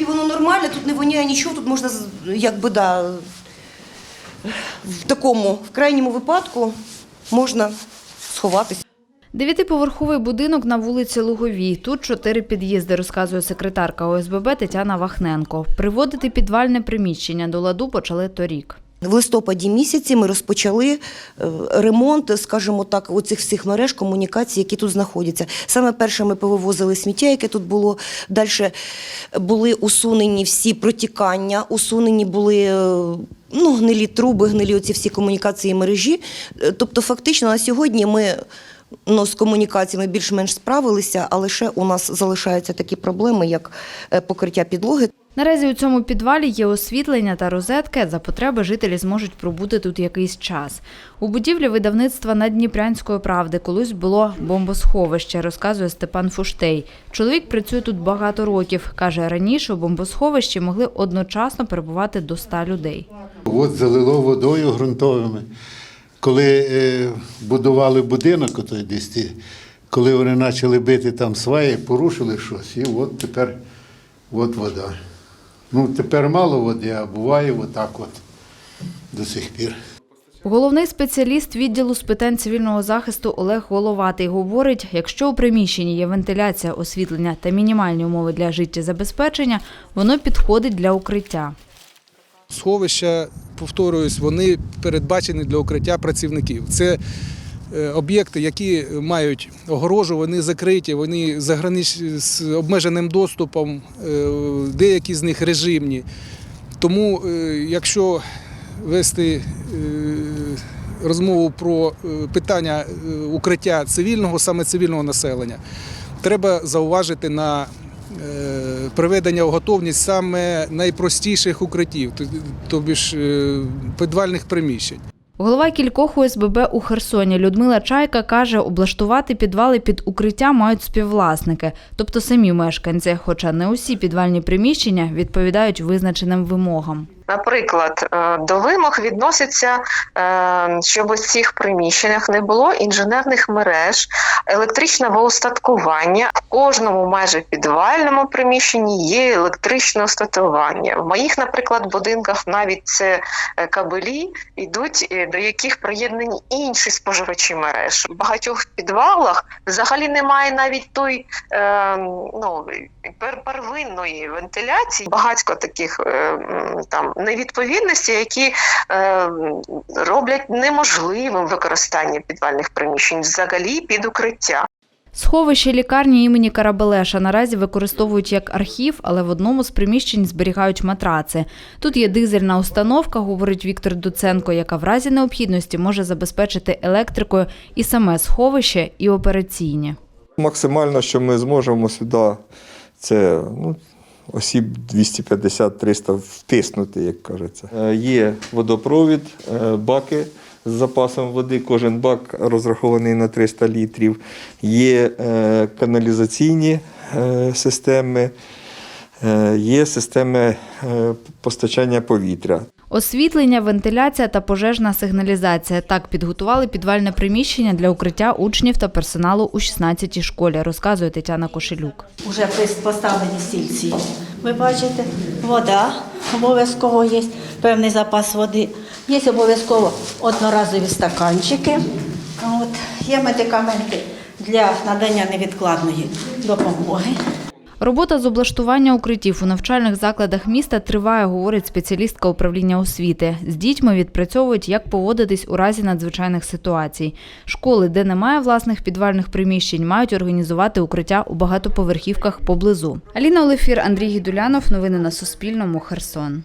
принципі, воно нормальне, тут не воняє нічого, тут можна якби да, в такому, в крайньому випадку можна сховатися. Дев'ятиповерховий будинок на вулиці Луговій. Тут чотири під'їзди, розказує секретарка ОСББ Тетяна Вахненко. Приводити підвальне приміщення до ладу почали торік. В листопаді місяці ми розпочали е, ремонт, скажімо так, оцих всіх мереж комунікацій, які тут знаходяться. Саме перше ми повивозили сміття, яке тут було. Далі були усунені всі протікання, усунені були е, ну, гнилі труби, гнилі оці всі комунікації мережі. Е, Тобто, фактично, на сьогодні ми. Ну, з комунікаціями більш-менш справилися, але ще у нас залишаються такі проблеми, як покриття підлоги. Наразі у цьому підвалі є освітлення та розетки. За потреби жителі зможуть пробути тут якийсь час. У будівлі видавництва Наддніпрянської правди колись було бомбосховище, розказує Степан Фуштей. Чоловік працює тут багато років. Каже, раніше у бомбосховищі могли одночасно перебувати до 100 людей. От залило водою ґрунтовими. Коли е, будували будинок, отой десь, коли вони почали бити там сваї, порушили щось, і от тепер от вода. Ну, тепер мало води, а буває отак от до сих пір. Головний спеціаліст відділу з питань цивільного захисту Олег Головатий говорить, якщо у приміщенні є вентиляція, освітлення та мінімальні умови для життєзабезпечення, воно підходить для укриття. Сховища, повторююсь, вони передбачені для укриття працівників. Це об'єкти, які мають огорожу, вони закриті, вони загранич... з обмеженим доступом, е, деякі з них режимні. Тому, е, якщо вести е, розмову про е, питання е, укриття цивільного, саме цивільного населення, треба зауважити на е, приведення в готовність саме найпростіших укриттів, т- тобі ж е, підвальних приміщень. Голова кількох ОСББ у Херсоні Людмила Чайка каже, облаштувати підвали під укриття мають співвласники, тобто самі мешканці, хоча не усі підвальні приміщення відповідають визначеним вимогам. Наприклад, е, до вимог відноситься, е, щоб у цих приміщеннях не було інженерних мереж, електричного устаткування. В кожному майже підвальному приміщенні є електричне устаткування. В моїх, наприклад, будинках навіть це е, кабелі йдуть, до яких приєднані інші споживачі мереж. В багатьох підвалах взагалі немає навіть той е, ну, первинної вентиляції. Багатько таких е, там невідповідностей, які е, роблять неможливим використання підвальних приміщень взагалі під укриття. Сховище лікарні імені Карабелеша наразі використовують як архів, але в одному з приміщень зберігають матраци. Тут є дизельна установка, говорить Віктор Дуценко, яка в разі необхідності може забезпечити електрикою і саме сховище, і операційні. Максимально, що ми зможемо сюди, це ну, осіб 250-300 втиснути, як кажеться. Е, Є водопровід, е, баки з запасом води. Кожен бак розрахований на 300 літрів. Є е, каналізаційні системи, є системи е, постачання повітря. Освітлення, вентиляція та пожежна сигналізація. Так підготували підвальне приміщення для укриття учнів та персоналу у 16-й школі, розказує Тетяна Кошелюк. Уже поставлені стільці. Ви бачите, вода обов'язково є, певний запас води. Є обов'язково одноразові стаканчики. От. Є медикаменти для надання невідкладної допомоги. Робота з облаштування укриттів у навчальних закладах міста триває, говорить спеціалістка управління освіти. З дітьми відпрацьовують, як поводитись у разі надзвичайних ситуацій. Школи, де немає власних підвальних приміщень, мають організувати укриття у багатоповерхівках поблизу. Аліна Олефір, Андрій Гідулянов. Новини на Суспільному. Херсон.